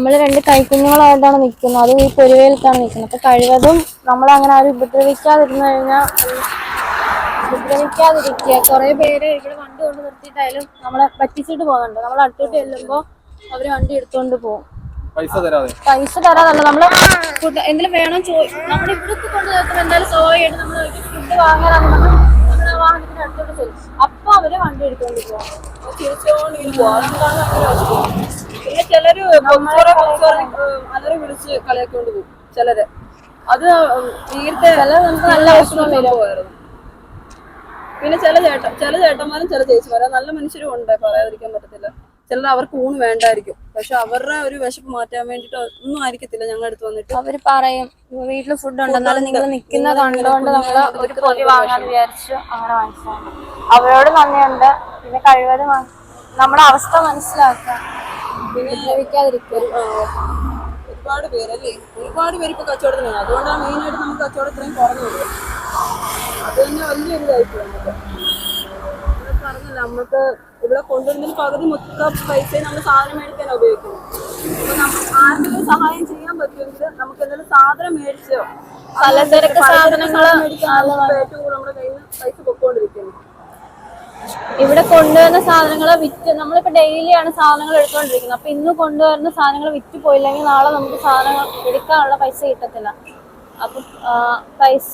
നമ്മൾ രണ്ട് കൈക്കുഞ്ഞുങ്ങളായിട്ടാണ് നിൽക്കുന്നത് അതും ഈ പൊരുവേലത്താണ് നിൽക്കുന്നത് അപ്പൊ കഴിവതും നമ്മളങ്ങനെ ആരും ഉപദ്രവിക്കാതിരുന്നു കഴിഞ്ഞാൽ ഉപദ്രവിക്കാതിരിക്കുക. കുറേ പേര് ഇവിടെ വണ്ടി കൊണ്ട് നിർത്തിയിട്ടായാലും നമ്മളെ പറ്റിച്ചിട്ട് പോകുന്നുണ്ട്. നമ്മൾ അടുത്തോട്ട് ചെല്ലുമ്പോൾ അവർ വണ്ടി എടുത്തുകൊണ്ട് പോകും. പൈസ തരാതെ. പൈസ തരാതല്ല. നമ്മൾ ഫുഡ് എന്തെങ്കിലും വേണം ചോ നമ്മുടെ ഇവിടുത്തെ കൊണ്ട് നോക്കുമ്പോൾ എന്തായാലും സ്വാഭാവികമായിട്ട് നമ്മൾ ഫുഡ് വാങ്ങാനാണ് നമ്മുടെ വാഹനത്തിന്റെ അടുത്തോട്ട് ചെല്ലും. അപ്പൊ അവർ വണ്ടി എടുത്തോണ്ട് പോകും. ചിരിച്ചോണ്ട് ഇങ്ങനെ പോകും. അങ്ങനെ. പിന്നെ ചിലര് അലറി വിളിച്ച് കളിയാക്കൊണ്ട് പോകും. ചിലര്. അത് നേരത്തെ നല്ല സംഭവമായിരുന്നു പിന്നെ ചില ചേട്ട ചില ചേട്ടന്മാരും ചില ചേച്ചിമാരും നല്ല മനുഷ്യരും ഉണ്ട് പറയാതിരിക്കാൻ പറ്റത്തില്ല. ചിലർ അവർക്ക് ഊണ് വേണ്ടായിരിക്കും. പക്ഷെ അവരുടെ ഒരു വിശപ്പ് മാറ്റാൻ വേണ്ടിട്ട് ഒന്നും ആയിരിക്കത്തില്ല ഞങ്ങൾ അടുത്ത് വന്നിട്ട്. അവർ പറയും വീട്ടിൽ ഫുഡ് ഉണ്ടെന്നാലും നിങ്ങൾ നിൽക്കുന്ന കണ്ടുകൊണ്ട് നമ്മൾ ഒരു പൊതി വാങ്ങാന്ന് വിചാരിച്ചു അങ്ങനെ വാങ്ങിച്ചതാണ്. അവരോട് നന്ദിയുണ്ട്. പിന്നെ കഴിവതും നമ്മുടെ അവസ്ഥ മനസ്സിലാക്കുക. ആ, ഒരുപാട് പേരല്ലേ? ഒരുപാട് പേര് ഇപ്പൊ കച്ചവടത്തിനാണ് അതുകൊണ്ടാണ് മെയിനായിട്ട് നമുക്ക് കച്ചവടം ഇത്രയും കുറഞ്ഞു വരുന്നത് അത് തന്നെ വലിയൊരു ഇതായിപ്പോയി പറഞ്ഞില്ല നമുക്ക് ഇവിടെ കൊണ്ടുവരുന്നതിന് പകുതി മൊത്ത പൈസ നമ്മൾ സാധനം മേടിക്കാൻ ഉപയോഗിക്കുന്നത്. അപ്പൊ നമുക്ക് ആർക്കെങ്കിലും സഹായം ചെയ്യാൻ പറ്റുമെങ്കിൽ നമുക്ക് എന്തെങ്കിലും സാധനം മേടിച്ചോ പലചരക്ക് സാധനങ്ങൾ മേടിക്കാൻ ഏറ്റവും കൂടുതൽ നമ്മുടെ കയ്യിൽ നിന്ന് പൈസ പൊക്കോണ്ടിരിക്കുന്നു ഇവിടെ കൊണ്ടുവരുന്ന സാധനങ്ങൾ വിറ്റ് നമ്മളിപ്പോ ഡെയിലിയാണ് സാധനങ്ങൾ എടുത്തുകൊണ്ടിരിക്കുന്നത് അപ്പൊ ഇന്ന് കൊണ്ടുവരുന്ന സാധനങ്ങൾ വിറ്റ് പോയില്ലെങ്കിൽ നാളെ നമുക്ക് സാധനങ്ങൾ എടുക്കാനുള്ള പൈസ കിട്ടത്തില്ല. അപ്പൊ പൈസ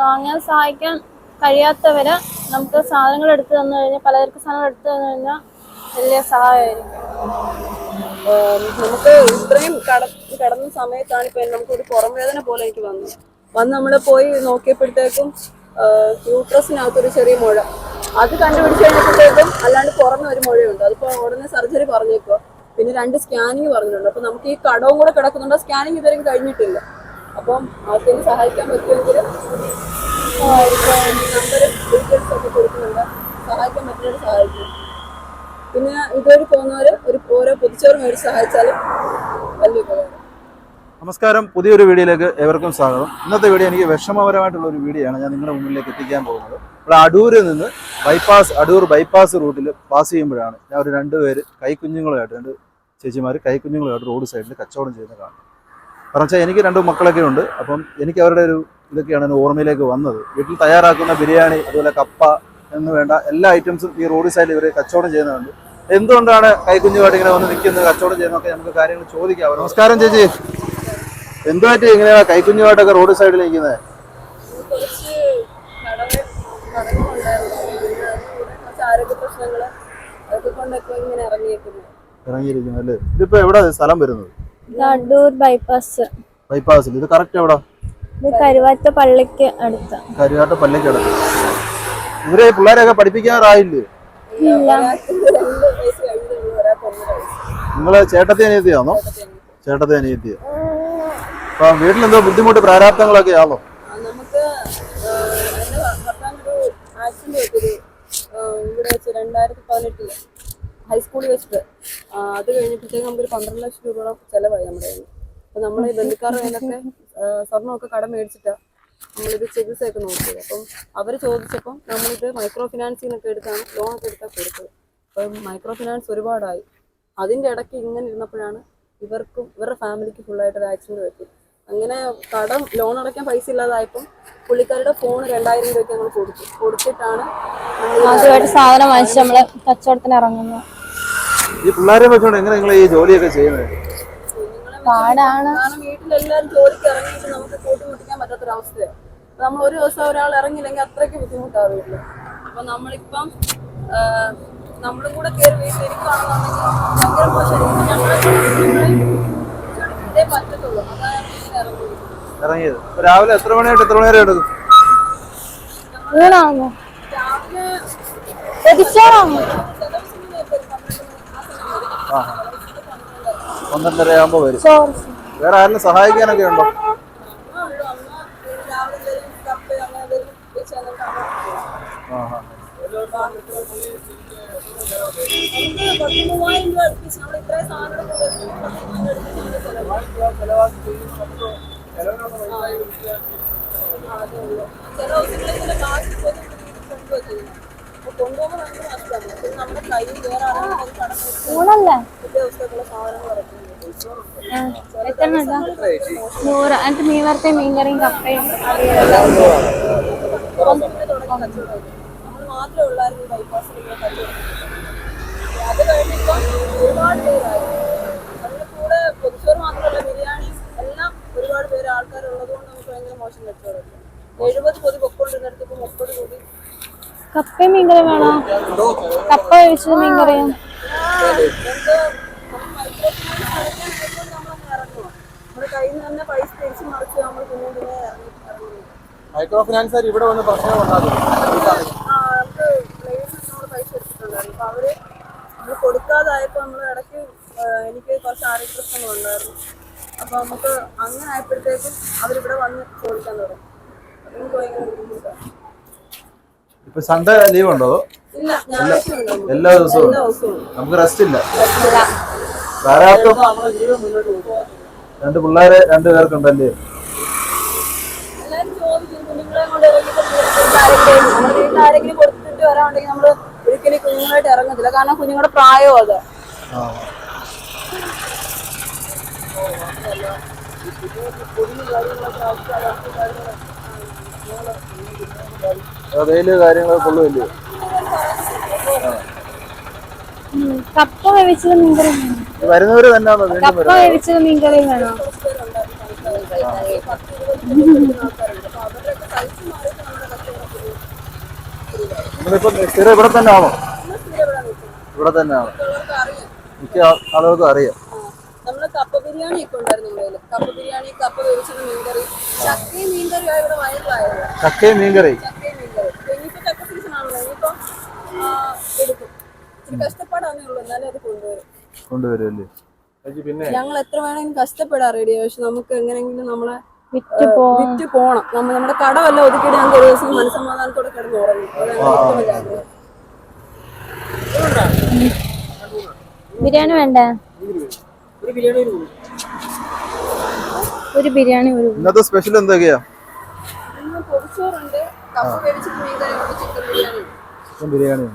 വാങ്ങാൻ സഹായിക്കാൻ കഴിയാത്തവര് നമുക്ക് സാധനങ്ങൾ എടുത്തു തന്നു കഴിഞ്ഞാൽ പലചരക്ക് സാധനങ്ങൾ എടുത്തു തന്നു കഴിഞ്ഞാൽ വലിയ സഹായമായിരിക്കും. നമുക്ക് ഇത്രയും കട കടന്ന സമയത്താണ് ഇപ്പൊ നമുക്ക് ഒരു പുറം വേദന പോലെ എനിക്ക് വന്നു വന്ന് നമ്മൾ പോയി നോക്കിയപ്പോഴത്തേക്കും യൂട്രസിനകത്തൊരു ചെറിയ മുഴ അത് കണ്ടുപിടിച്ച് കഴിഞ്ഞപ്പോഴത്തേക്കും അല്ലാണ്ട് പുറമെ ഒരു മുഴയുണ്ട്. അതിപ്പോ ഉടനെ സർജറി പറഞ്ഞേക്കോ പിന്നെ രണ്ട് സ്കാനിങ് പറഞ്ഞിട്ടുണ്ട്. അപ്പൊ നമുക്ക് ഈ കടവും കൂടെ കിടക്കുന്നുണ്ട്. സ്കാനിങ് ഇതുവരെയും കഴിഞ്ഞിട്ടില്ല. അപ്പം ആർക്കെങ്കിലും സഹായിക്കാൻ പറ്റുമെങ്കിൽ സഹായിക്കാൻ പറ്റുന്നവർ സഹായിക്കും. പിന്നെ ഇതുവരെ പോകുന്നവര് ഒരു ഓരോ പൊതിച്ചോറ് മേടിച്ച് സഹായിച്ചാലും വലിയ ഉപകാരം. നമസ്കാരം. പുതിയൊരു വീഡിയോയിലേക്ക് ഏവർക്കും സ്വാഗതം. ഇന്നത്തെ വീഡിയോ എനിക്ക് വിഷമപരമായിട്ടുള്ള ഒരു വീഡിയോയാണ് ഞാൻ നിങ്ങളുടെ മുന്നിലേക്ക് എത്തിക്കാൻ പോകുന്നത്. ഇവിടെ അടൂരിൽ നിന്ന് ബൈപ്പാസ് അടൂർ ബൈപ്പാസ് റൂട്ടിൽ പാസ് ചെയ്യുമ്പോഴാണ് ഞാൻ ഒരു രണ്ടുപേര് കൈക്കുഞ്ഞുങ്ങളുമായിട്ട് രണ്ട് ചേച്ചിമാർ കൈക്കുഞ്ഞുങ്ങളുമായിട്ട് റോഡ് സൈഡിൽ കച്ചവടം ചെയ്യുന്ന കാണുന്നത്. കാരണം വെച്ചാൽ എനിക്ക് രണ്ട് മക്കളൊക്കെ ഉണ്ട്. അപ്പം എനിക്ക് അവരുടെ ഒരു ഇതൊക്കെയാണ് എന്റെ ഓർമ്മയിലേക്ക് വന്നത്. വീട്ടിൽ തയ്യാറാക്കുന്ന ബിരിയാണി അതുപോലെ കപ്പ എന്ന് വേണ്ട. എല്ലാ ഐറ്റംസും ഈ റോഡ് സൈഡിൽ ഇവർ കച്ചവടം ചെയ്യുന്നുണ്ട് എന്തുകൊണ്ടാണ് കൈക്കുഞ്ഞുമായിട്ട് ഇങ്ങനെ വന്ന് നിൽക്കുന്നത്? കച്ചവടം ചെയ്യുന്നതൊക്കെ നമുക്ക് കാര്യങ്ങൾ ചോദിക്കാം. നമസ്കാരം ചേച്ചി. എന്തുമായിട്ട് ഇങ്ങനെയാണ് കൈക്കുഞ്ഞുമായിട്ടൊക്കെ റോഡ് സൈഡിൽ നിൽക്കുന്നത് കുറച്ച് കടകൾ കടകളുണ്ടായിരുന്നു പിന്നെ അതിലൂടെ കുറച്ച് ആരോഗ്യ പ്രശ്നങ്ങൾ അതൊക്കെ കൊണ്ടൊക്കെ ഇങ്ങനെ ഇറങ്ങിയേക്കുന്നത് ഇറങ്ങിയിരിക്കുന്നത് അല്ലേ? ഇതിപ്പോ എവിടെ സ്ഥലം വരുന്നത്? അടൂർ ബൈപ്പാസ് ബൈപ്പാസിൽ ഇത് കറക്റ്റ് എവിടെ? ഇത് കരുവാറ്റ പള്ളിക്ക് അടുത്ത. പള്ളിക്ക് അടുത്ത്. ഇവരെ പിള്ളേരെയൊക്കെ പഠിപ്പിക്കാറായില്ലേ? നിങ്ങൾ ചേട്ടത്തി അനിയത്തിയാണോ ചേട്ടത്തി അനിയത്തിയ. അപ്പൊ വീട്ടിലെന്തോ ബുദ്ധിമുട്ട് പ്രാരാബ്ദങ്ങളൊക്കെ ആണോ ഇവിടെ രണ്ടായിരത്തി പതിനെട്ടിൽ. ഹൈസ്കൂളിൽ വെച്ചിട്ട്. അത് കഴിഞ്ഞപ്പോഴത്തേക്ക് നമുക്കൊരു പന്ത്രണ്ട് ലക്ഷം രൂപയോളം ചിലവായി നമ്മുടെ കയ്യിൽ. അപ്പൊ നമ്മൾ ഈ ബന്ധുക്കാരുടെ കയ്യിലൊക്കെ സ്വർണമൊക്കെ കടം മേടിച്ചിട്ടാ നമ്മളിത് ചികിത്സയൊക്കെ നോക്കിയത്. അപ്പം അവർ ചോദിച്ചപ്പം നമ്മളിത് മൈക്രോ ഫിനാൻസിൽ നിന്നൊക്കെ എടുത്താണ് ലോണൊക്കെ എടുത്താൽ കൊടുത്തത്. അപ്പം മൈക്രോ ഫിനാൻസ് ഒരുപാടായി. അതിന്റെ ഇടയ്ക്ക് ഇങ്ങനെ ഇരുന്നപ്പോഴാണ് ഇവർക്കും ഇവരുടെ ഫാമിലിക്ക് ഫുള്ളായിട്ട് ഒരു ആക്സിഡന്റ് പറ്റി. അങ്ങനെ കടം ലോൺ അടയ്ക്കാൻ പൈസ ഇല്ലാതായപ്പം പുള്ളിക്കാരുടെ ഫോൺ രണ്ടായിരം രൂപയ്ക്ക് ഞങ്ങൾ കൊടുത്തു. കൊടുത്തിട്ടാണ് നമ്മൾ സാധനം വാങ്ങിച്ച് നമ്മൾ കച്ചവടത്തിന് ഇറങ്ങുന്നു ഈ പിള്ളേരെ വെച്ചോണ്ട് എങ്ങനെ നിങ്ങൾ ഈ ജോലിയൊക്കെ ചെയ്യുന്നത് പാടാണ്. വീട്ടിലെല്ലാവരും ജോലിക്ക് ഇറങ്ങിയിട്ട് നമുക്ക് കൂട്ടിമുട്ടിക്കാൻ പറ്റാത്തൊരവസ്ഥയാണ് നമ്മൾ ഒരു ദിവസം ഒരാൾ ഇറങ്ങിയില്ലെങ്കിൽ അത്രയ്ക്ക് ബുദ്ധിമുട്ടാണ് വീട്ടിൽ. അപ്പൊ നമ്മളിപ്പം നമ്മളും കൂടെ കയറി വീട്ടിലിരിക്കുകയാണെന്നുണ്ടെങ്കിൽ ഭയങ്കര മോശമായിരിക്കും. ഞങ്ങളെ ഇതേ പറ്റത്തുള്ളൂ. അതാണ് ഇറങ്ങിയത്. ഇറങ്ങിയത് രാവിലെ എത്ര മണിയായിട്ട് എത്ര മണി വരെ എടുക്കും രാവിലെ പന്ത്രണ്ടര ആകുമ്പോ വരും. വേറെ ആരെങ്കിലും സഹായിക്കാനൊക്കെ ഉണ്ടോ? പിന്നെ നമ്മുടെ കയ്യിൽ വേറെ വെച്ച് ഊണല്ലേ? നൂറ്. എന്നിട്ട് മീൻ വറുത്തയും മീൻകറിയും കപ്പയും കപ്പയും മീൻകറിയും വേണോ? കപ്പ കഴിച്ചത് മീൻകറിയും മൈക്രോ ഫിനാൻസുകാർ ഇവിടെ വന്ന് പ്രശ്നം ആ, നമുക്ക് നമ്മൾ ഇടയ്ക്ക് എനിക്ക് കുറച്ച് ആരോഗ്യ പ്രശ്നങ്ങളുണ്ടായിരുന്നു അപ്പോൾ നമുക്ക് അങ്ങനെ ആയപ്പോഴത്തേക്കും അവരിവിടെ വന്ന് ചോദിക്കാൻ തുടങ്ങി. അതെനിക്ക് ഭയങ്കര ബുദ്ധിമുട്ടാണ്. ഇപ്പൊ സൺഡേ ലീവ് ഉണ്ടോ? ഇല്ല. എല്ലാ ദിവസവും. നമുക്ക് റെസ്റ്റ് ഇല്ല. ധാരാളം രണ്ട് പിള്ളേരെ രണ്ടു പേർക്കുണ്ടല്ലേ? ആരെങ്കിലും കൊടുത്തിട്ട് വരാനുണ്ടെങ്കിൽ നമ്മൾ ഒരിക്കലും കുഞ്ഞുങ്ങളായിട്ട് ഇറങ്ങത്തില്ല. കാരണം കുഞ്ഞുങ്ങളുടെ പ്രായവും അത്. ആ. വെയിൽ കാര്യങ്ങളൊക്കെ കൊള്ളുമല്ലേ കപ്പ വേവിച്ചത് മീൻകറി വരുന്നവര് തന്നെയാണോ കപ്പ വേവിച്ചത് മീൻകറി വേണോ? സ്ഥിരം ഇവിടെ തന്നെ ആണോ? ഇവിടെ തന്നെയാണ് മിക്ക ആളുകൾക്കും അറിയാം. നമ്മൾ കപ്പ ബിരിയാണി ഒക്കെ ഉണ്ടായിരുന്നു നമ്മുടെ കപ്പ ബിരിയാണി കപ്പ വേവിച്ചത് മീൻകറി. ചക്കയും മീൻകറിയും ഇവിടെ വയറിലായത് ചക്കയും മീൻകറി എടുക്കും. ഇച്ചിരി കഷ്ടപ്പാടാന്നേ ഉള്ളൂ. എന്നാലും അത് കൊണ്ടുവരും. കൊണ്ടുവരുമല്ലേ പിന്നെ? ഞങ്ങൾ എത്ര വേണമെങ്കിലും കഷ്ടപ്പെടാൻ റെഡിയാ പക്ഷെ നമുക്ക് എങ്ങനെയെങ്കിലും നമ്മളെ വിറ്റ് വിറ്റ് പോണം. നമ്മൾ നമ്മുടെ കടമല്ല ഒതുക്കിയിട്ട് ഞങ്ങൾക്ക് ഒരു ദിവസം മനസ്സമാധാനത്തോടെ കിടന്ന് ഉറങ്ങും. വേണ്ട? ഒരു. ബിരിയാണി വേണ്ടേ ഒരു ബിരിയാണി ഒരു ഇന്നത്തെ സ്പെഷ്യൽ എന്തൊക്കെയാ? പൊടിച്ചോറുണ്ട് കപ്പ വേവിച്ച് ചിക്കൻ ബിരിയാണി.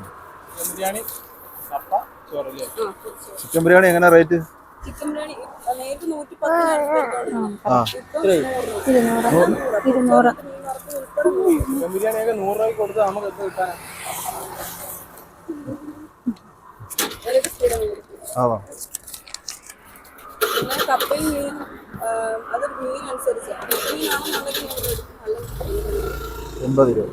ചിക്കൻ ബിരിയാണി ബിരിയാണി കപ്പ ചോറല്ലേ ആ. പൊതിച്ചോറ് ചിക്കൻ ബിരിയാണി എങ്ങനെ റേറ്റ്? ചിക്കൻ ബിരിയാണി നൂറ്റി. ഇരുന്നൂറ്. ചിക്കൻ ബിരിയാണിയൊക്കെ നൂറ് രൂപയ്ക്ക് കൊടുത്താൽ നമുക്ക് എന്ത് കിട്ടാനാ? പിന്നെ കപ്പയും അത് മീൻ എൺപത് രൂപ.